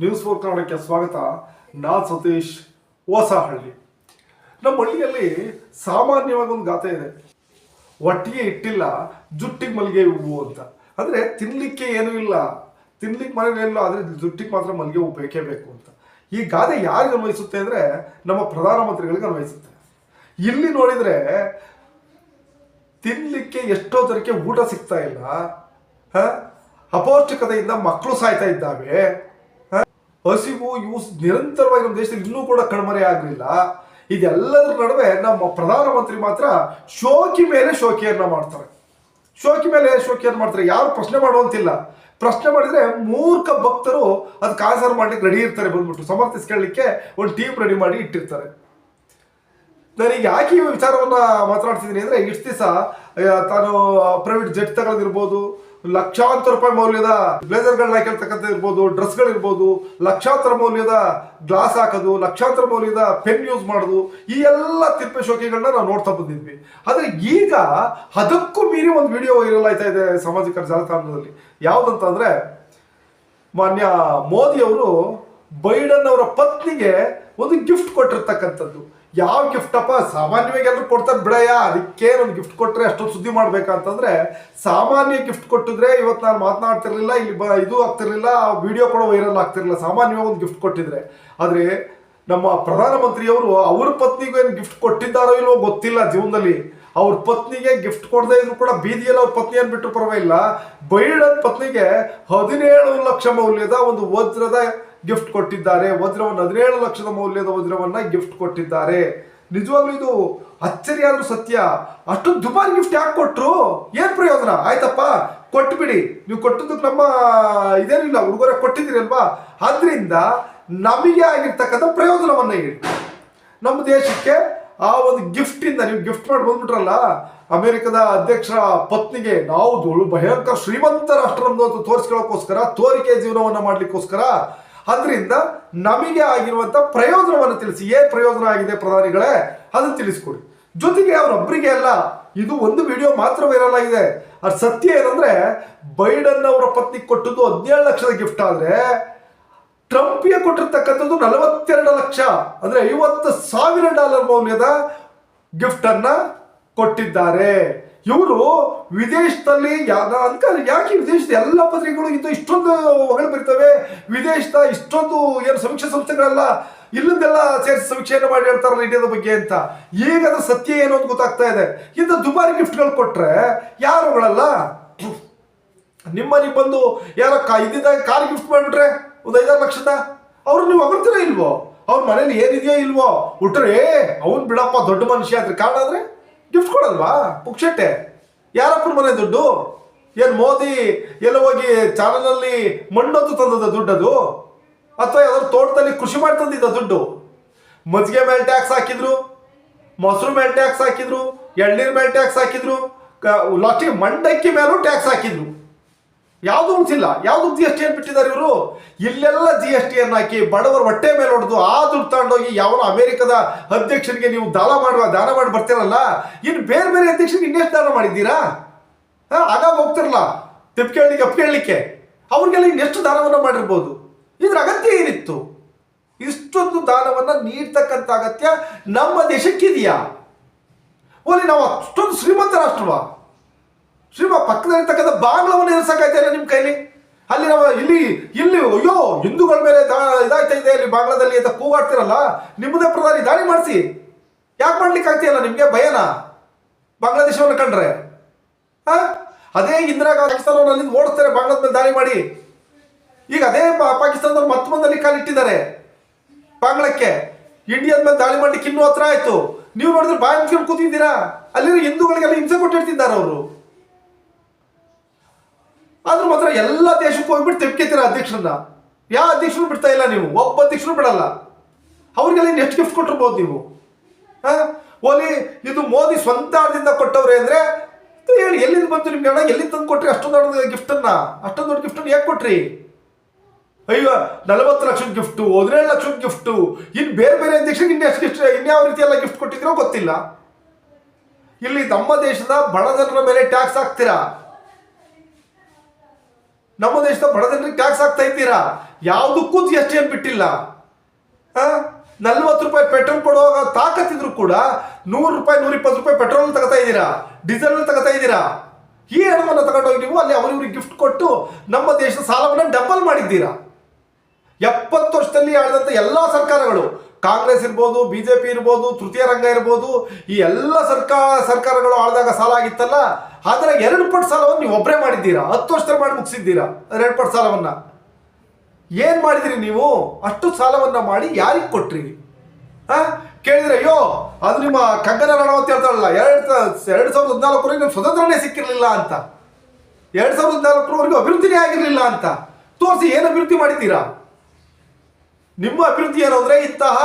News four ಕನ್ನಡಕ್ಕೆ ಸ್ವಾಗತ. ನಾ ಸತೀಶ್, ಹೊಸಹಳ್ಳಿ. ನಮ್ಮ ಹಳ್ಳಿಯಲ್ಲಿ ಸಾಮಾನ್ಯವಾಗಿ ಒಂದು ಗಾತೆ ಇದೆ. ಒಟ್ಟಿಗೆ ಇಟ್ಟಿಲ್ಲ, ಜುಟ್ಟಿಗೆ ಮಲ್ಲಿಗೆ ಹೂವು ಅಂತ. ಅಂದರೆ ತಿನ್ನಲಿಕ್ಕೆ ಏನೂ ಇಲ್ಲ. ತಿನ್ಲಿಕ್ಕೆ ಮನೇಲಿ ಇಲ್ಲ, ಆದರೆ ಜುಟ್ಟಿಗೆ ಮಾತ್ರ ಮಲ್ಲಿಗೆ ಹೂವು ಬೇಕೇ ಬೇಕು ಅಂತ. ಈ ಗಾದೆ ಯಾರಿಗೆ ಅನ್ವಯಿಸುತ್ತೆ ಅಂದರೆ ನಮ್ಮ ಪ್ರಧಾನಮಂತ್ರಿಗಳಿಗೆ ಅನ್ವಯಿಸುತ್ತೆ. ಇಲ್ಲಿ ನೋಡಿದರೆ ತಿನ್ನಲಿಕ್ಕೆ ಎಷ್ಟೋ ಜನಕ್ಕೆ ಊಟ ಸಿಗ್ತಾ ಇಲ್ಲ. ಹ? ಅಪೌಷ್ಟಿಕತೆಯಿಂದ ಮಕ್ಕಳು ಸಾಯ್ತಾ ಇದ್ದಾವೆ? ಹಸಿವು ಇವು ನಿರಂತರವಾಗಿ ನಮ್ಮ ದೇಶದಲ್ಲಿ ಇನ್ನೂ ಕೂಡ ಕಣ್ಮರೆ ಆಗಲಿಲ್ಲ. ಇದೆಲ್ಲದರ ನಡುವೆ ನಮ್ಮ ಪ್ರಧಾನಮಂತ್ರಿ ಮಾತ್ರ ಶೋಕಿ ಮೇಲೆ ಶೋಕಿಯನ್ನ ಮಾಡ್ತಾರೆ. ಶೋಕಿ ಮೇಲೆ ಶೋಕಿಯನ್ನ ಮಾಡ್ತಾರೆ? ಯಾರು ಪ್ರಶ್ನೆ ಮಾಡುವಂತಿಲ್ಲ. ಪ್ರಶ್ನೆ ಮಾಡಿದ್ರೆ ಮೂರ್ಖ ಭಕ್ತರು ಅದಕ್ಕೆ ಆನ್ಸರ್ ಮಾಡ್ಲಿಕ್ಕೆ ರೆಡಿ ಇರ್ತಾರೆ ಬಂದ್ಬಿಟ್ಟು. ಸಮರ್ಥಿಸ್ಕೊಳ್ಳಿಕ್ಕೆ ಒಂದು ಟೀಮ್ ರೆಡಿ ಮಾಡಿ ಇಟ್ಟಿರ್ತಾರೆ. ನನಗೆ ಯಾಕೆ ಈ ವಿಚಾರವನ್ನ ಮಾತನಾಡ್ತಿದ್ದೀನಿ ಅಂದ್ರೆ, ಇಷ್ಟು ದಿವಸ ತಾನು ಪ್ರೈವೇಟ್ ಜೆಟ್ ತಗೊಳ್ಳೋದಿರ್ಬೋದು ಲಕ್ಷಾಂತರ ರೂಪಾಯಿ ಮೌಲ್ಯದ ಬ್ಲೇಸರ್ಗಳನ್ನ ಹಾಕಿರ್ತಕ್ಕಂಥ ಇರ್ಬೋದು, ಡ್ರೆಸ್ಗಳಿರ್ಬೋದು, ಲಕ್ಷಾಂತರ ಮೌಲ್ಯದ ಗ್ಲಾಸ್ ಹಾಕೋದು, ಲಕ್ಷಾಂತರ ಮೌಲ್ಯದ ಪೆನ್ ಯೂಸ್ ಮಾಡೋದು, ಈ ಎಲ್ಲ ತಿಪ್ಪೆ ಶೋಕಿಗಳನ್ನ ನಾವು ನೋಡ್ತಾ ಬಂದಿದ್ವಿ. ಆದ್ರೆ ಈಗ ಅದಕ್ಕೂ ಮೀರಿ ಒಂದು ವಿಡಿಯೋ ವೈರಲ್ ಆಯ್ತಾ ಇದೆ ಸಾಮಾಜಿಕ ಜಾಲತಾಣದಲ್ಲಿ. ಯಾವ್ದಂತಂದ್ರೆ ಮಾನ್ಯ ಮೋದಿ ಅವರು ಬೈಡನ್ ಅವರ ಪತ್ನಿಗೆ ಒಂದು ಗಿಫ್ಟ್ ಕೊಟ್ಟಿರ್ತಕ್ಕಂಥದ್ದು. ಯಾವ ಗಿಫ್ಟಪ್ಪ ಸಾಮಾನ್ಯವಾಗಿ ಎಲ್ಲರೂ ಕೊಡ್ತಾರೆ ಬಿಡಯ್ಯ. ಅದಕ್ಕೆ ಒಂದು ಗಿಫ್ಟ್ ಕೊಟ್ಟರೆ ಅಷ್ಟೊಂದು ಸುದ್ದಿ ಮಾಡ್ಬೇಕಂತಂದ್ರೆ, ಸಾಮಾನ್ಯ ಗಿಫ್ಟ್ ಕೊಟ್ಟಿದ್ರೆ ಇವತ್ತು ನಾನು ಮಾತನಾಡ್ತಿರ್ಲಿಲ್ಲ, ಇಲ್ಲಿ ಬ ಇದು ಆಗ್ತಿರ್ಲಿಲ್ಲ ವಿಡಿಯೋ ಕೂಡ ವೈರಲ್ ಆಗ್ತಿರಲಿಲ್ಲ. ಸಾಮಾನ್ಯವಾಗಿ ಒಂದು ಗಿಫ್ಟ್ ಕೊಟ್ಟಿದ್ರೆ. ಆದರೆ ನಮ್ಮ ಪ್ರಧಾನಮಂತ್ರಿಯವರು ಅವ್ರ ಪತ್ನಿಗೂ ಏನು ಗಿಫ್ಟ್ ಕೊಟ್ಟಿದ್ದಾರೋ ಇಲ್ವೋ ಗೊತ್ತಿಲ್ಲ ಜೀವನದಲ್ಲಿ. ಅವ್ರ ಪತ್ನಿಗೆ ಗಿಫ್ಟ್ ಕೊಡದೇ ಇದ್ರು ಕೂಡ ಬೀದಿಯಲ್ಲಿ ಅವ್ರ ಪತ್ನಿಯನ್ನು ಬಿಟ್ಟು ಪರವಾಗಿಲ್ಲ. ಬೈಡನ್ ಪತ್ನಿಗೆ ಹದಿನೇಳು ಲಕ್ಷ ಮೌಲ್ಯದ ಒಂದು ವಜ್ರದ ಗಿಫ್ಟ್ ಕೊಟ್ಟಿದ್ದಾರೆ. ವಜ್ರವನ್ನು ಹದಿನೇಳು ಲಕ್ಷದ ಮೌಲ್ಯದ ವಜ್ರವನ್ನ ಗಿಫ್ಟ್ ಕೊಟ್ಟಿದ್ದಾರೆ. ನಿಜವಾಗ್ಲೂ ಇದು ಅಚ್ಚರಿಯಾದ್ರೂ ಸತ್ಯ. ಅಷ್ಟು ದುಬಾರಿ ಗಿಫ್ಟ್ ಯಾಕೆ ಕೊಟ್ರು? ಏನ್ ಪ್ರಯೋಜನ? ಆಯ್ತಪ್ಪ, ಕೊಟ್ಬಿಡಿ. ನೀವು ಕೊಟ್ಟದ್ದು ನಮ್ಮ, ಇದೇನಿಲ್ಲ, ಉಡುಗೊರೆ ಕೊಟ್ಟಿದ್ದೀರಲ್ವಾ ಅದರಿಂದ ನಮಗೆ ಆಗಿರ್ತಕ್ಕಂಥ ಪ್ರಯೋಜನವನ್ನ ಇಡಿ ನಮ್ಮ ದೇಶಕ್ಕೆ ಆ ಒಂದು ಗಿಫ್ಟ್ ಇಂದ ನೀವು ಗಿಫ್ಟ್ ಮಾಡಿ ಬಂದ್ಬಿಟ್ರಲ್ಲ, ಅಮೆರಿಕದ ಅಧ್ಯಕ್ಷರ ಪತ್ನಿಗೆ ನಾವು ಭಯಂಕರ ಶ್ರೀಮಂತ ರಾಷ್ಟ್ರ ಅಂತ ತೋರಿಸ್ಕೊಳ್ಳೋಕ್ಕೋಸ್ಕರ, ತೋರಿಕೆ ಜೀವನವನ್ನ ಮಾಡ್ಲಿಕ್ಕೋಸ್ಕರ, ಅದರಿಂದ ನಮಗೆ ಆಗಿರುವಂತ ಪ್ರಯೋಜನವನ್ನು ತಿಳಿಸಿ. ಏನ್ ಪ್ರಯೋಜನ ಆಗಿದೆ ಪ್ರಧಾನಿಗಳೇ, ಅದನ್ನು ತಿಳಿಸ್ಕೊಡಿ. ಜೊತೆಗೆ ಅವರೊಬ್ಬರಿಗೆ ಅಲ್ಲ, ಇದು ಒಂದು ವಿಡಿಯೋ ಮಾತ್ರ ವೈರಲ್ ಆಗಿದೆ. ಅದು ಸತ್ಯ ಏನಂದ್ರೆ, ಬೈಡನ್ ಅವರ ಪತ್ನಿ ಕೊಟ್ಟದ್ದು ಹದಿನೇಳು ಲಕ್ಷದ ಗಿಫ್ಟ್ ಆದ್ರೆ ಟ್ರಂಪ್ಗೆ ಕೊಟ್ಟಿರ್ತಕ್ಕಂಥದ್ದು ನಲವತ್ತೆರಡು ಲಕ್ಷ, ಅಂದ್ರೆ ಐವತ್ತು ಸಾವಿರ ಡಾಲರ್ ಮೌಲ್ಯದ ಗಿಫ್ಟ್ ಅನ್ನ ಕೊಟ್ಟಿದ್ದಾರೆ. ಇವರು ವಿದೇಶದಲ್ಲಿ ಅಂತ ಯಾಕೆ ವಿದೇಶದ ಎಲ್ಲ ಪತ್ರಿಕೆಗಳು ಇದು ಇಷ್ಟೊಂದು ಹೊಗಳು ಬರ್ತವೆ? ವಿದೇಶದ ಇಷ್ಟೊಂದು ಏನು ಸಮೀಕ್ಷೆ ಸಂಸ್ಥೆಗಳೆಲ್ಲ, ಇಲ್ಲದೆಲ್ಲ ಸೇರಿಸಿ ಸಮೀಕ್ಷೆಯನ್ನು ಮಾಡಿ ಹೇಳ್ತಾರಲ್ಲ ಇಂಡಿಯಾದ ಬಗ್ಗೆ ಅಂತ. ಈಗ ಅದು ಸತ್ಯ ಏನು ಅಂತ ಗೊತ್ತಾಗ್ತಾ ಇದೆ. ಇಂಥ ದುಬಾರಿ ಗಿಫ್ಟ್ಗಳು ಕೊಟ್ರೆ ಯಾರುಗಳಲ್ಲ ನಿಮ್ಮಲ್ಲಿ ಬಂದು ಯಾರೋ ಕಾ ಇದ್ದಿದ್ದಾಗ ಕಾರ್ ಗಿಫ್ಟ್ ಮಾಡಿಬಿಟ್ರೆ? ಒಂದು ಐದಾರು ಲಕ್ಷದ ಅವ್ರು ನೀವು ಹೊಗಳ್ತೀರಾ ಇಲ್ವೋ? ಅವ್ರ ಮನೇಲಿ ಏನಿದೆಯೋ ಇಲ್ವೋ? ಹುಟ್ರೆ ಅವ್ನು ಬಿಡಪ್ಪ ದೊಡ್ಡ ಮನುಷ್ಯ ಆದ್ರೆ ಕಾರಣ ಅಂದ್ರೆ ಗಿಫ್ಟ್ ಕೊಡಲ್ವಾ? ಪುಕ್ಷಟ್ಟೆ. ಯಾರಪ್ಪನ ಮನೆ ದುಡ್ಡು? ಏನು ಮೋದಿ ಎಲ್ಲ ಹೋಗಿ ಚಾನಲಲ್ಲಿ ಮಣ್ಣೊತ್ತು ತಂದದ ದುಡ್ಡದು ಅಥವಾ ಯಾವ್ದಾದ್ರು ತೋಟದಲ್ಲಿ ಕೃಷಿ ಮಾಡಿ ತಂದಿದ್ದ ದುಡ್ಡು? ಮಜ್ಜಿಗೆ ಮೇಲೆ ಟ್ಯಾಕ್ಸ್ ಹಾಕಿದ್ರು? ಮೊಸರು ಮೇಲೆ ಟ್ಯಾಕ್ಸ್ ಹಾಕಿದ್ರು? ಎಳ್ನೀರ್ ಮೇಲೆ ಟ್ಯಾಕ್ಸ್ ಹಾಕಿದ್ರು? ಲಾಸ್ಟಿಗೆ ಮಂಡಕ್ಕಿ ಮೇಲೂ ಟ್ಯಾಕ್ಸ್ ಹಾಕಿದ್ರು? ಯಾವುದು ಉಳಿಸಿಲ್ಲ ಯಾವ್ದು ಜಿ ಎಸ್ ಟಿ ಅನ್ನು ಬಿಟ್ಟಿದ್ದಾರೆ ಇವರು? ಇಲ್ಲೆಲ್ಲ ಜಿ ಎಸ್ ಟಿ ಅನ್ನು ಹಾಕಿ ಬಡವರ ಹೊಟ್ಟೆ ಮೇಲೆ ಹೊಡೆದು ಆ ದುಡ್ಡು ತಗೊಂಡೋಗಿ ಯಾವನೋ ಅಮೆರಿಕದ ಅಧ್ಯಕ್ಷರಿಗೆ ನೀವು ದಾನ ಮಾಡುವ, ದಾನ ಮಾಡಿ ಬರ್ತೀರಲ್ಲ? ಇನ್ನು ಬೇರೆ ಬೇರೆ ಅಧ್ಯಕ್ಷರಿಗೆ ಇನ್ನೆಷ್ಟು ದಾನ ಮಾಡಿದ್ದೀರಾ? ಹಾ, ಆಗಾಗ ಹೋಗ್ತಿರಲ್ಲ ತಿಪ್ಕೇಳಿಕ್ಕೆ ಅಪ್ಕೇಳಲಿಕ್ಕೆ ಅವ್ರಿಗೆಲ್ಲ ಇನ್ನೆಷ್ಟು ದಾನವನ್ನು ಮಾಡಿರ್ಬೋದು? ಇದ್ರ ಅಗತ್ಯ ಏನಿತ್ತು? ಇಷ್ಟೊಂದು ದಾನವನ್ನು ನೀಡ್ತಕ್ಕಂಥ ಅಗತ್ಯ ನಮ್ಮ ದೇಶಕ್ಕಿದೆಯಾ? ಓಲಿ ನಾವು ಅಷ್ಟೊಂದು ಶ್ರೀಮಂತ ರಾಷ್ಟ್ರವಾ ಶ್ರೀಮ ಪಕ್ಕದಲ್ಲಿರ್ತಕ್ಕಂಥ ಬಾಂಗ್ಲವನ್ನು ಇರಿಸಕ್ಕಾಯ್ತಾ ಇಲ್ಲ ನಿಮ್ಮ ಕೈಲಿ? ಅಲ್ಲಿ ನಾವು ಇಲ್ಲಿ ಇಲ್ಲಿ, ಅಯ್ಯೋ, ಹಿಂದೂಗಳ ಮೇಲೆ ಇದಾಗ್ತಾ ಇದೆ. ಇಲ್ಲಿ ಬಾಂಗ್ಲಾದಲ್ಲಿ ಅಂತ ಕೂಗಾಡ್ತಿರಲ್ಲ? ನಿಮ್ಮದೇ ಪ್ರಧಾನಿ ದಾಳಿ ಮಾಡಿಸಿ. ಯಾಕೆ ಮಾಡ್ಲಿಕ್ಕೆ ಆಗ್ತಿಲ್ಲ ನಿಮಗೆ ಭಯನಾ? ಬಾಂಗ್ಲಾದೇಶವನ್ನು ಕಂಡ್ರೆ. ಆ? ಅದೇ ಇಂದಿರಾ ಪಾಕಿಸ್ತಾನವನ್ನು ಅಲ್ಲಿಂದ ಓಡಿಸ್ತಾರೆ, ಬಾಂಗ್ಲಾದ ಮೇಲೆ ದಾಳಿ ಮಾಡಿ. ಈಗ ಅದೇ ಪಾಕಿಸ್ತಾನದವ್ರು ಮತ್ತೆ ಬಂದಲ್ಲಿ ಕಾಲಿಟ್ಟಿದ್ದಾರೆ. ಬಾಂಗ್ಲಕ್ಕೆ. ಇಂಡಿಯಾದ ಮೇಲೆ ದಾಳಿ ಮಾಡ್ಲಿಕ್ಕೆ ಇನ್ನೂ ಹತ್ರ ಆಯ್ತು. ನೀವು ನೋಡಿದ್ರೆ ಬಾಯಿ ಮುಚ್ಕೊಂಡು ಕೂತಿದ್ದೀರಾ? ಅಲ್ಲಿರೋ ಹಿಂದೂಗಳಿಗೆಲ್ಲ ಹಿಂಸೆ ಕೊಟ್ಟಿರ್ತಿದ್ದಾರೆ ಅವರು. ಆದ್ರೂ ಮಾತ್ರ ಎಲ್ಲ ದೇಶಕ್ಕೂ ಹೋಗ್ಬಿಟ್ಟು ತೆಪ್ಕೆತೀರ ಅಧ್ಯಕ್ಷರನ್ನ. ಯಾವ ಅಧ್ಯಕ್ಷರು ಬಿಡ್ತಾ ಇಲ್ಲ ನೀವು? ಒಬ್ಬ ಅಧ್ಯಕ್ಷರು ಬಿಡಲ್ಲ. ಅವ್ರಿಗೆಲ್ಲ ಇನ್ನು ಎಷ್ಟು ಗಿಫ್ಟ್ ಕೊಟ್ಟಿರ್ಬೋದು ನೀವು? ಓಲಿ, ಇದು ಮೋದಿ ಸ್ವಂತ ಹಣದಿಂದ ಕೊಟ್ಟವ್ರೆ ಅಂದ್ರೆ ಹೇಳಿ, ಎಲ್ಲಿಂದ ಬಂತು ನಿಮ್ಗೆ ಹಣ? ಎಲ್ಲಿಂದ ತಂದು ಕೊಟ್ರಿ ಅಷ್ಟೊಂದು ದೊಡ್ಡ ಗಿಫ್ಟನ್ನ ಅಷ್ಟೊಂದು ದೊಡ್ಡ ಗಿಫ್ಟ್ ಯಾಕೆ ಕೊಟ್ರಿ? ಅಯ್ಯೋ, ನಲವತ್ತು ಲಕ್ಷದ ಗಿಫ್ಟು ಹದಿನೇಳು ಲಕ್ಷದ ಗಿಫ್ಟು ಇನ್ನು ಬೇರೆ ಬೇರೆ ಅಧ್ಯಕ್ಷರಿಗೆ ಇನ್ನೆಷ್ಟು ಗಿಫ್ಟ್ ಇನ್ಯಾವ ರೀತಿ ಎಲ್ಲ ಗಿಫ್ಟ್ ಕೊಟ್ಟಿದ್ರೋ ಗೊತ್ತಿಲ್ಲ. ಇಲ್ಲಿ ನಮ್ಮ ದೇಶದ ಬಡ ಜನರ ಮೇಲೆ ಟ್ಯಾಕ್ಸ್ ಹಾಕ್ತೀರಾ? ನಮ್ಮ ದೇಶದ ಬಡ ಜನರಿಗೆ ಟ್ಯಾಕ್ಸ್ ಹಾಕ್ತಾ ಇದ್ದೀರಾ? ಯಾವುದಕ್ಕೂ ಜಿ ಎಸ್ ಟಿ ಏನು ಬಿಟ್ಟಿಲ್ಲ. ನಲ್ವತ್ತು ರೂಪಾಯಿ ಪೆಟ್ರೋಲ್ ಕೊಡುವಾಗ ತಾಕತ್ತಿದ್ರು ಕೂಡ ನೂರು ರೂಪಾಯಿ ನೂರ ಇಪ್ಪತ್ತು ರೂಪಾಯಿ ಪೆಟ್ರೋಲ್ ತಗೋತಾ ಇದ್ದೀರಾ? ಡೀಸೆಲ್ ತಗೋತಾ ಇದ್ದೀರಾ? ಈ ಹಣವನ್ನು ತಗೊಂಡೋಗಿ ನೀವು ಅಲ್ಲಿ ಅವರಿವ್ರಿಗೆ ಗಿಫ್ಟ್ ಕೊಟ್ಟು ನಮ್ಮ ದೇಶದ ಸಾಲವನ್ನು ಡಬಲ್ ಮಾಡಿದ್ದೀರಾ? ಎಪ್ಪತ್ತು ವರ್ಷದಲ್ಲಿ ಆಳಿದಂಥ ಎಲ್ಲ ಸರ್ಕಾರಗಳು ಕಾಂಗ್ರೆಸ್ ಇರ್ಬೋದು ಬಿ ಜೆ ಪಿ ಇರ್ಬೋದು, ತೃತೀಯ ರಂಗ ಇರ್ಬೋದು, ಈ ಎಲ್ಲ ಸರ್ಕಾರ ಸರ್ಕಾರಗಳು ಆಳಿದಾಗ ಸಾಲ ಆಗಿತ್ತಲ್ಲ, ಆದರೆ ಎರಡು ಪಟ್ಟು ಸಾಲವನ್ನು ನೀವು ಒಬ್ಬರೇ ಮಾಡಿದ್ದೀರಾ? ಹತ್ತು ವರ್ಷದಲ್ಲಿ ಮಾಡಿ ಮುಗಿಸಿದ್ದೀರಾ ಎರಡು ಪಟ್ಟು ಸಾಲವನ್ನು? ಏನು ಮಾಡಿದಿರಿ ನೀವು? ಅಷ್ಟು ಸಾಲವನ್ನು ಮಾಡಿ ಯಾರಿಗೆ ಕೊಟ್ರಿ? ಹಾಂ ಕೇಳಿದ್ರೆ, ಅಯ್ಯೋ, ಅದು ನಿಮ್ಮ ಕಂಗನ ರಣವತ್ ಹೇಳ್ತಾರಲ್ಲ ಎರಡು ಎರಡು ಸಾವಿರದ ಹದಿನಾಲ್ಕರವರೆಗೆ ನಿಮ್ಗೆ ಸ್ವತಂತ್ರನೇ ಸಿಕ್ಕಿರಲಿಲ್ಲ ಅಂತ. ಎರಡು ಸಾವಿರದ ಹದಿನಾಲ್ಕರವರೆಗೂ ಅಭಿವೃದ್ಧಿನೇ ಆಗಿರಲಿಲ್ಲ ಅಂತ. ತೋರಿಸಿ ಏನು ಅಭಿವೃದ್ಧಿ ಮಾಡಿದ್ದೀರಾ? ನಿಮ್ಮ ಅಭಿವೃದ್ಧಿ ಏನು ಅಂದ್ರೆ ಇಂತಹ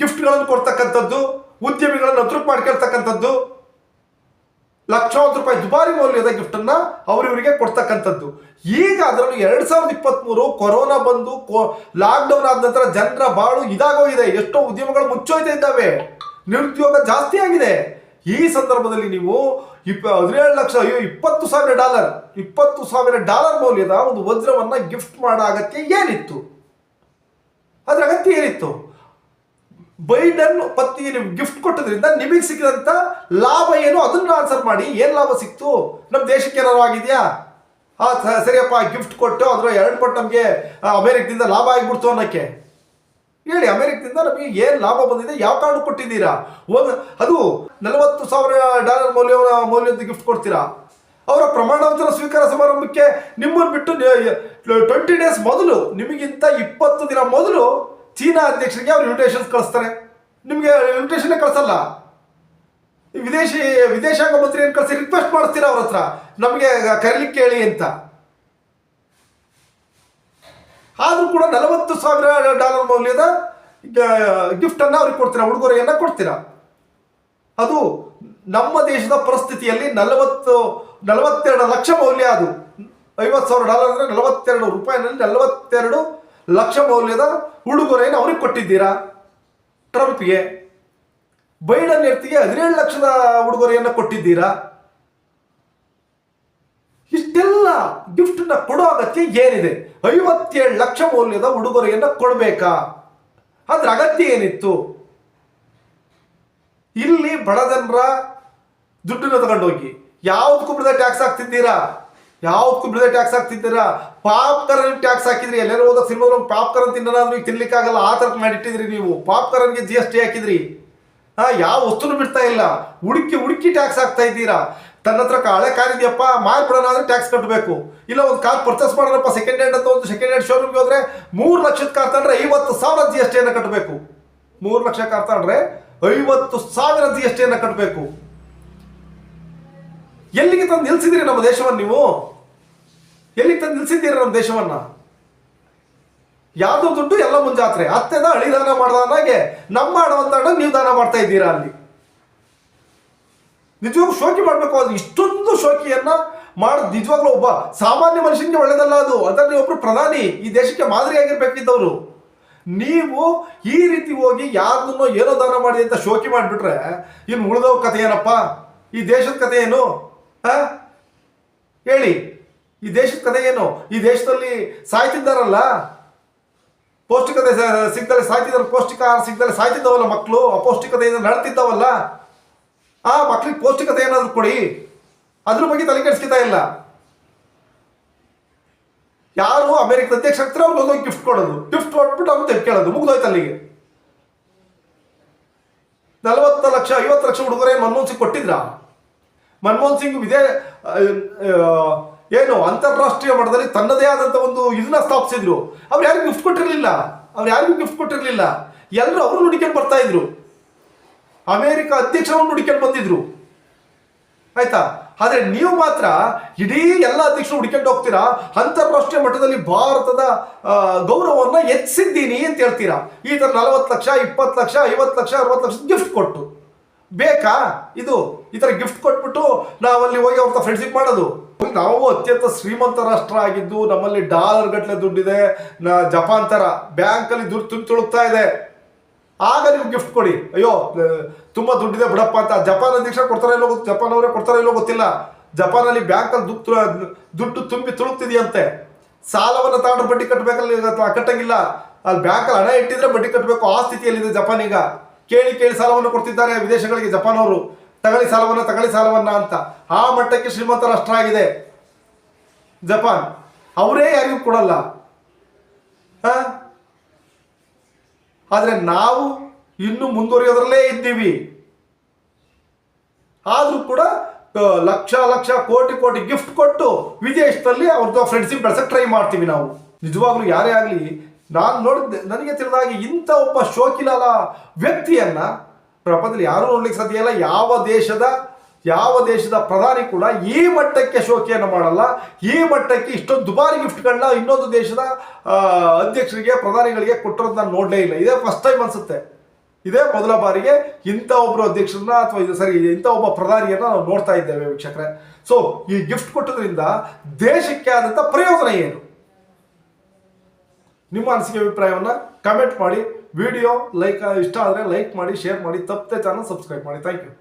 ಗಿಫ್ಟ್ಗಳನ್ನು ಕೊಡ್ತಕ್ಕಂಥದ್ದು, ಉದ್ಯಮಿಗಳನ್ನು ಅತೃಪ್ತ ಮಾಡ್ಕೊಳ್ತಕ್ಕಂಥದ್ದು, ಲಕ್ಷಾಂತರ ರೂಪಾಯಿ ದುಬಾರಿ ಮೌಲ್ಯದ ಗಿಫ್ಟ್ ಅನ್ನ ಅವರಿವರಿಗೆ ಕೊಡ್ತಕ್ಕಂಥದ್ದು. ಈಗ ಅದರಲ್ಲೂ ಎರಡ್ ಸಾವಿರದ ಇಪ್ಪತ್ಮೂರು ಕೊರೋನಾ ಬಂದು ಲಾಕ್ಡೌನ್ ಆದ ನಂತರ ಜನರ ಬಾಳು ಇದಾಗೋಗಿದೆ. ಎಷ್ಟೋ ಉದ್ಯಮಗಳು ಮುಚ್ಚೋಯ್ತಾ ಇದ್ದಾವೆ. ನಿರುದ್ಯೋಗ ಜಾಸ್ತಿ ಆಗಿದೆ. ಈ ಸಂದರ್ಭದಲ್ಲಿ ನೀವು ಇಪ್ಪ, ಹದಿನೇಳು ಲಕ್ಷ, ಅಯ್ಯೋ, ಇಪ್ಪತ್ತು ಸಾವಿರ ಡಾಲರ್, ಇಪ್ಪತ್ತು ಸಾವಿರ ಡಾಲರ್ ಮೌಲ್ಯದ ಒಂದು ವಜ್ರವನ್ನ ಗಿಫ್ಟ್ ಮಾಡೋ ಅಗತ್ಯ ಏನಿತ್ತು? ಅದ್ರ ಅಗತ್ಯ ಏನಿತ್ತು? ಬೈಡನ್ ಪತ್ನಿಗೆ ನಿಮ್ಗೆ ಗಿಫ್ಟ್ ಕೊಟ್ಟದ್ರಿಂದ ನಿಮಗೆ ಸಿಕ್ಕಿದಂತ ಲಾಭ ಏನು? ಅದನ್ನ ಆನ್ಸರ್ ಮಾಡಿ. ಏನ್ ಲಾಭ ಸಿಕ್ತು? ನಮ್ಮ ದೇಶಕ್ಕೆ ಏನಾರು ಆಗಿದೆಯಾ? ಆ ಸರಿಯಪ್ಪ ಗಿಫ್ಟ್ ಕೊಟ್ಟು ಅದ್ರ ಎರಡು ಪಟ್ಟು ನಮಗೆ ಅಮೆರಿಕದಿಂದ ಲಾಭ ಆಗಿಬಿಡ್ತು ಅನ್ನಕ್ಕೆ. ಹೇಳಿ, ಅಮೆರಿಕದಿಂದ ನಮಗೆ ಏನು ಲಾಭ ಬಂದಿದೆ? ಯಾವ ಕಾರಣ ಕೊಟ್ಟಿದ್ದೀರಾ? ಒಂದು, ಅದು ನಲವತ್ತು ಸಾವಿರ ಡಾಲರ್ ಮೌಲ್ಯ ಮೌಲ್ಯದ ಗಿಫ್ಟ್ ಕೊಡ್ತೀರಾ? ಅವರ ಪ್ರಮಾಣವಚನ ಸ್ವೀಕಾರ ಸಮಾರಂಭಕ್ಕೆ ನಿಮ್ಮನ್ನು ಬಿಟ್ಟು ಟ್ವೆಂಟಿ ಡೇಸ್ ಮೊದಲು, ನಿಮಗಿಂತ ಇಪ್ಪತ್ತು ದಿನ ಮೊದಲು ಚೀನಾ ಅಧ್ಯಕ್ಷರಿಗೆ ಅವ್ರು ಇನ್ವಿಟೇಷನ್ಸ್ ಕಳಿಸ್ತಾರೆ. ನಿಮಗೆ ಇನ್ವಿಟೇಷನ್ ಕಳಿಸಲ್ಲ. ವಿದೇಶಿ, ವಿದೇಶಾಂಗ ಮಂತ್ರಿ ಏನು ಕಳಿಸಿ ರಿಕ್ವೆಸ್ಟ್ ಮಾಡಿಸ್ತೀರಾ ಅವ್ರ ಹತ್ರ? ನಮಗೆ ಕರೀಲಿಕ್ಕೆ ಹೇಳಿ ಅಂತ. ಆದರೂ ಕೂಡ ನಲವತ್ತು ಸಾವಿರ ಡಾಲರ್ ಮೌಲ್ಯದ ಗಿಫ್ಟನ್ನು ಅವ್ರಿಗೆ ಕೊಡ್ತೀರಾ? ಉಡುಗೊರೆಯನ್ನ ಕೊಡ್ತೀರಾ? ಅದು ನಮ್ಮ ದೇಶದ ಪರಿಸ್ಥಿತಿಯಲ್ಲಿ ನಲವತ್ತು ನಲವತ್ತೆರಡು ಲಕ್ಷ ಮೌಲ್ಯ ಅದು. ಐವತ್ತು ಸಾವಿರ ಡಾಲರ್ ಅಂದರೆ ನಲವತ್ತೆರಡು ರೂಪಾಯಿನಲ್ಲಿ ನಲವತ್ತೆರಡು ಲಕ್ಷ ಮೌಲ್ಯದ ಉಡುಗೊರೆಯನ್ನು ಅವ್ರಿಗೆ ಕೊಟ್ಟಿದ್ದೀರಾ? ಟ್ರಂಪ್ಗೆ. ಬೈಡನ್ ಎರ್ತಿಗೆ ಹದಿನೇಳು ಲಕ್ಷದ ಉಡುಗೊರೆಯನ್ನು ಕೊಟ್ಟಿದ್ದೀರಾ? ಇಷ್ಟೆಲ್ಲ ಗಿಫ್ಟ್ನ ಕೊಡೋ ಅಗತ್ಯ ಏನಿದೆ? ಐವತ್ತೇಳು ಲಕ್ಷ ಮೌಲ್ಯದ ಉಡುಗೊರೆಯನ್ನು ಕೊಡಬೇಕಾ? ಅದ್ರ ಅಗತ್ಯ ಏನಿತ್ತು? ಇಲ್ಲಿ ಬಡ ಜನರ ದುಡ್ಡನ್ನು ತಗೊಂಡೋಗಿ. ಯಾವ್ದಕ್ಕೂ ಬಿಡದೆ ಟ್ಯಾಕ್ಸ್ ಹಾಕ್ತಿದ್ದೀರಾ? ಯಾವ್ದಕ್ಕೂ ಬಿಡದೆ ಟ್ಯಾಕ್ಸ್ ಹಾಕ್ತಿದ್ದೀರಾ? ಪಾಪ್ಕರನ್ ಟ್ಯಾಕ್ಸ್ ಹಾಕಿದ್ರಿ, ಎಲ್ಲರೂ ಹೋದಾಗ ಸಿನಿಮಾ ಪಾಪ್ಕರನ್ ತಿನ್ನೋದಾದ್ರೂ ಈಗ ತಿನ್ಲಿಕ್ಕಾಗಲ್ಲ, ಆ ಥರ ಮಾಡಿಟ್ಟಿದ್ರಿ ನೀವು. ಪಾಪ್ಕರನ್ಗೆ ಜಿ ಎಸ್ ಟಿ ಹಾಕಿದ್ರಿ. ಹಾ, ಯಾವ ವಸ್ತುನು ಬಿಡ್ತಾ ಇಲ್ಲ. ಹುಡುಕಿ ಹುಡುಕಿ ಟ್ಯಾಕ್ಸ್ ಹಾಕ್ತಾ ಇದ್ದೀರಾ. ತನ್ನ ಹತ್ರ ಕಾಳೆ ಹಳೆ ಕಾರ್ ಇದೆಯಪ್ಪ ಮಾರ್ಬಿಡೋಣ ಟ್ಯಾಕ್ಸ್ ಕಟ್ಟಬೇಕು ಇಲ್ಲ ಒಂದು ಕಾರ್ ಪರ್ಚೇಸ್ ಮಾಡೋಣಪ್ಪ ಸೆಕೆಂಡ್ ಹ್ಯಾಂಡ್ ಅಂತ ಒಂದು ಸೆಕೆಂಡ್ ಹ್ಯಾಂಡ್ ಶೋರೂಮ್ಗೆ ಹೋದ್ರೆ ಮೂರು ಲಕ್ಷದ ಕಾರ್ ತಂದ್ರೆ ಐವತ್ತು ಸಾವಿರ ಜಿ ಎಸ್ ಟಿಯನ್ನು ಕಟ್ಟಬೇಕು ಮೂರು ಲಕ್ಷ ಕಾರ್ ತಂದ್ರೆ ಐವತ್ತು ಸಾವಿರ ಜಿ ಎಸ್ ಟಿಯನ್ನು ಕಟ್ಟಬೇಕು ಎಲ್ಲಿಗೆ ತಂದು ನಿಲ್ಸಿದಿರಿ ನಮ್ಮ ದೇಶವನ್ನು ನೀವು? ಎಲ್ಲಿಗೆ ತಂದು ನಿಲ್ಸಿದ್ದೀರಿ ನಮ್ಮ ದೇಶವನ್ನ? ಯಾವುದೋ ದುಡ್ಡು ಎಲ್ಲ ಮುಂಜಾತ್ರೆ. ಅತ್ತೆದ ಅಳಿದಾನ ಮಾಡ್ದಾನಾಗೆ ನಮ್ಮ ಹಣವಂತ ಹಣ ನೀವು ದಾನ ಮಾಡ್ತಾ ಇದ್ದೀರಾ ಅಲ್ಲಿ? ನಿಜವಾಗ್ಲೂ ಶೋಕಿ ಮಾಡಬೇಕು ಅದು. ಇಷ್ಟೊಂದು ಶೋಕಿಯನ್ನ ಮಾಡ್ ನಿಜವಾಗ್ಲೂ ಒಬ್ಬ ಸಾಮಾನ್ಯ ಮನುಷ್ಯನಿಗೆ ಒಳ್ಳೇದಲ್ಲ ಅದು. ಅದರಲ್ಲಿ ಒಬ್ರು ಪ್ರಧಾನಿ ಈ ದೇಶಕ್ಕೆ ಮಾದರಿಯಾಗಿರ್ಬೇಕಿದ್ದವರು. ನೀವು ಈ ರೀತಿ ಹೋಗಿ ಯಾರನ್ನೋ ಏನೋ ದಾನ ಮಾಡಿ ಅಂತ ಶೋಕಿ ಮಾಡಿಬಿಟ್ರೆ ಇನ್ನು ಉಳಿದೋ ಕಥೆ ಏನಪ್ಪ ಈ ದೇಶದ ಕಥೆ ಏನು ಹೇಳಿ. ಈ ದೇಶದ ಕಥೆ ಏನು? ಈ ದೇಶದಲ್ಲಿ ಸಾಯ್ತಿದ್ದಾರಲ್ಲ? ಪೌಷ್ಟಿಕತೆ ಸಿಗ್ದಲ್ಲಿ ಸಿಗ್ದಲೆ ಸಾಯ್ತಿದ್ದಾರೆ ಪೌಷ್ಟಿಕ ಆಹಾರ ಸಿಗ್ದಲ್ಲಿ ಸಾಯ್ತಿದ್ದಾವಲ್ಲ ಮಕ್ಕಳು ಅಪೌಷ್ಟಿಕತೆಯಿಂದ ನಡ್ತಿದ್ದಾವಲ್ಲ? ಆ ಮಕ್ಕಳಿಗೆ ಪೌಷ್ಟಿಕತೆ ಏನಾದರೂ ಕೊಡಿ. ಅದ್ರ ಬಗ್ಗೆ ತಲೆ ಕೆಡಿಸ್ಕಿತಾ ಇಲ್ಲ. ಯಾರು ಅಮೆರಿಕದ ಅಧ್ಯಕ್ಷ ಅವ್ರಿಗೆ ಒಂದೊಂದು ಗಿಫ್ಟ್ ಕೊಡೋದು. ಗಿಫ್ಟ್ ಕೊಟ್ಬಿಟ್ಟು ಅವ್ರು ತೆಗೆದು ಮುಗ್ದೋಯ್ತು ಅಲ್ಲಿಗೆ. ನಲವತ್ತು ಲಕ್ಷ, ಐವತ್ತು ಲಕ್ಷ ಹುಡುಗರೆ ಮನಮೋಹನ್ ಸಿಂಗ್ ಕೊಟ್ಟಿದ್ರಾ? ಮನಮೋಹನ್ ಸಿಂಗ್ ಇದೇ ಏನು ಅಂತಾರಾಷ್ಟ್ರೀಯ ಮಟ್ಟದಲ್ಲಿ ತನ್ನದೇ ಆದಂತ ಒಂದು ಇದನ್ನ ಸ್ಥಾಪಿಸಿದ್ರು. ಅವ್ರು ಯಾರಿಗೂ ಗಿಫ್ಟ್ ಕೊಟ್ಟಿರಲಿಲ್ಲ. ಅವ್ರು ಯಾರಿಗೂ ಗಿಫ್ಟ್ ಕೊಟ್ಟಿರಲಿಲ್ಲ. ಎಲ್ಲರೂ ಅವರು ನುಡಿಕೊಂಡು ಬರ್ತಾ ಇದ್ರು. ಅಮೇರಿಕ ಅಧ್ಯಕ್ಷರನ್ನು ನುಡಿಕೊಂಡು ಬಂದಿದ್ರು. ಆಯ್ತಾ? ಆದ್ರೆ ನೀವು ಮಾತ್ರ ಇಡೀ ಎಲ್ಲ ಅಧ್ಯಕ್ಷರು ಹುಡ್ಕೊಂಡು ಹೋಗ್ತೀರಾ? ಅಂತಾರಾಷ್ಟ್ರೀಯ ಮಟ್ಟದಲ್ಲಿ ಭಾರತದ ಗೌರವವನ್ನು ಹೆಚ್ಚಿದ್ದೀನಿ ಅಂತ ಹೇಳ್ತೀರಾ? ಈ ಥರ ನಲವತ್ತು ಲಕ್ಷ, ಇಪ್ಪತ್ತು ಲಕ್ಷ, ಐವತ್ತು ಲಕ್ಷ, ಅರವತ್ತು ಲಕ್ಷ ಗಿಫ್ಟ್ ಕೊಟ್ಟು. ಬೇಕಾ? ಇದು ಈ ತರ ಗಿಫ್ಟ್ ಕೊಟ್ಬಿಟ್ಟು ನಾವಲ್ಲಿ ಹೋಗಿ ಅವ್ರ ಫ್ರೆಂಡ್ಶಿಪ್ ಮಾಡೋದು. ನಾವು ಅತ್ಯಂತ ಶ್ರೀಮಂತ ರಾಷ್ಟ್ರ ಆಗಿದ್ದು, ನಮ್ಮಲ್ಲಿ ಡಾಲರ್ ಗಟ್ಟಲೆ ದುಡ್ಡಿದೆ, ನಾ ಜಪಾನ್ ತರ ಬ್ಯಾಂಕ್ ಅಲ್ಲಿ ದುಡ್ಡು ತುಂಬಿ ತುಳುಕ್ತಾ ಇದೆ. ಆಗ ನೀವು ಗಿಫ್ಟ್ ಕೊಡಿ. ಅಯ್ಯೋ ತುಂಬಾ ದುಡ್ಡಿದೆ ಬಿಡಪ್ಪ ಅಂತ. ಜಪಾನ್ ಅಧ್ಯಕ್ಷ ಕೊಡ್ತಾರೆ ಇಲ್ಲೋ ಜಪಾನ್ ಅವರೇ ಕೊಡ್ತಾರೆ ಇಲ್ಲೋ ಗೊತ್ತಿಲ್ಲ. ಜಪಾನಲ್ಲಿ ಬ್ಯಾಂಕಲ್ಲಿ ದುಡ್ಡು ದುಡ್ಡು ತುಂಬಿ ತುಳುಕ್ತಿದೆಯಂತೆ ಸಾಲವನ್ನು ತಗೊಂಡು ಬಡ್ಡಿ ಕಟ್ಟಬೇಕಲ್ಲ ಕಟ್ಟಂಗಿಲ್ಲ. ಅಲ್ಲಿ ಬ್ಯಾಂಕಲ್ಲಿ ಹಣ ಇಟ್ಟಿದ್ರೆ ಬಡ್ಡಿ ಕಟ್ಟಬೇಕು ಆ ಸ್ಥಿತಿಯಲ್ಲಿದೆ ಜಪಾನ್ ಈಗ. ಕೇಳಿ ಕೇಳಿ ಸಾಲವನ್ನು ಕೊಡ್ತಿದ್ದಾರೆ ವಿದೇಶಗಳಿಗೆ. ಜಪಾನ್ ಅವರು ತಗಳಿ ಸಾಲವನ್ನ ತಗಳಿ ಸಾಲವನ್ನ ಅಂತ. ಆ ಮಟ್ಟಕ್ಕೆ ಶ್ರೀಮಂತ ರಾಷ್ಟ್ರ ಆಗಿದೆ. ಜಪಾನ್. ಅವರೇ ಯಾರಿಗೂ ಕೊಡಲ್ಲ. ಆದ್ರೆ ನಾವು ಇನ್ನು ಮುಂದುವರಿಯೋದ್ರಲ್ಲೇ ಇದ್ದೀವಿ. ಆದರೂ ಕೂಡ ಲಕ್ಷ ಲಕ್ಷ ಕೋಟಿ ಕೋಟಿ ಗಿಫ್ಟ್ ಕೊಟ್ಟು ವಿದೇಶದಲ್ಲಿ ಅವ್ರದ್ದು ಫ್ರೆಂಡ್ಸಿಪ್ ಬೆಳೆಸಕ್ಕೆ ಟ್ರೈ ಮಾಡ್ತೀವಿ ನಾವು. ನಿಜವಾಗ್ಲೂ ಯಾರೇ ಆಗಲಿ ನಾನು ನೋಡಿದ್ದೆ, ನನಗೆ ತಿಳಿದಾಗೆ ಇಂಥ ಒಬ್ಬ ಶೋಕಿಲಾಲ ವ್ಯಕ್ತಿಯನ್ನ ಪ್ರಪಂಚದಲ್ಲಿ ಯಾರೂ ನೋಡ್ಲಿಕ್ಕೆ ಸಾಧ್ಯ ಇಲ್ಲ. ಯಾವ ದೇಶದ ಯಾವ ದೇಶದ ಪ್ರಧಾನಿ ಕೂಡ ಈ ಮಟ್ಟಕ್ಕೆ ಶೋಕಿಯನ್ನು ಮಾಡಲ್ಲ. ಈ ಮಟ್ಟಕ್ಕೆ ಇಷ್ಟೊಂದು ದುಬಾರಿ ಗಿಫ್ಟ್ಗಳನ್ನ ಇನ್ನೊಂದು ದೇಶದ ಅಧ್ಯಕ್ಷರಿಗೆ, ಪ್ರಧಾನಿಗಳಿಗೆ ಕೊಟ್ಟಿರೋದು ನಾನು ನೋಡಲೇ ಇಲ್ಲ. ಇದೇ ಫಸ್ಟ್ ಟೈಮ್ ಅನಿಸುತ್ತೆ. ಇದೇ ಮೊದಲ ಬಾರಿಗೆ ಇಂಥ ಒಬ್ಬರು ಅಧ್ಯಕ್ಷರನ್ನ ಅಥವಾ ಇದು ಸರಿ, ಇಂಥ ಒಬ್ಬ ಪ್ರಧಾನಿಯನ್ನು ನಾವು ನೋಡ್ತಾ ಇದ್ದೇವೆ ವೀಕ್ಷಕರೇ. ಸೊ ಈ ಗಿಫ್ಟ್ ಕೊಟ್ಟದ್ರಿಂದ ದೇಶಕ್ಕೆ ಆದಂಥ ಪ್ರಯೋಜನ ಏನು? ನಿಮ್ಮ ಅನಿಸಿಕೆ ಅಭಿಪ್ರಾಯವನ್ನು ಕಮೆಂಟ್ ಮಾಡಿ. ವಿಡಿಯೋ ಲೈಕ್ ಇಷ್ಟ ಆದರೆ ಲೈಕ್ ಮಾಡಿ ಶೇರ್ ಮಾಡಿ. ತಪ್ಪದೆ ಚಾನಲ್ ಸಬ್ಸ್ಕ್ರೈಬ್ ಮಾಡಿ. Thank you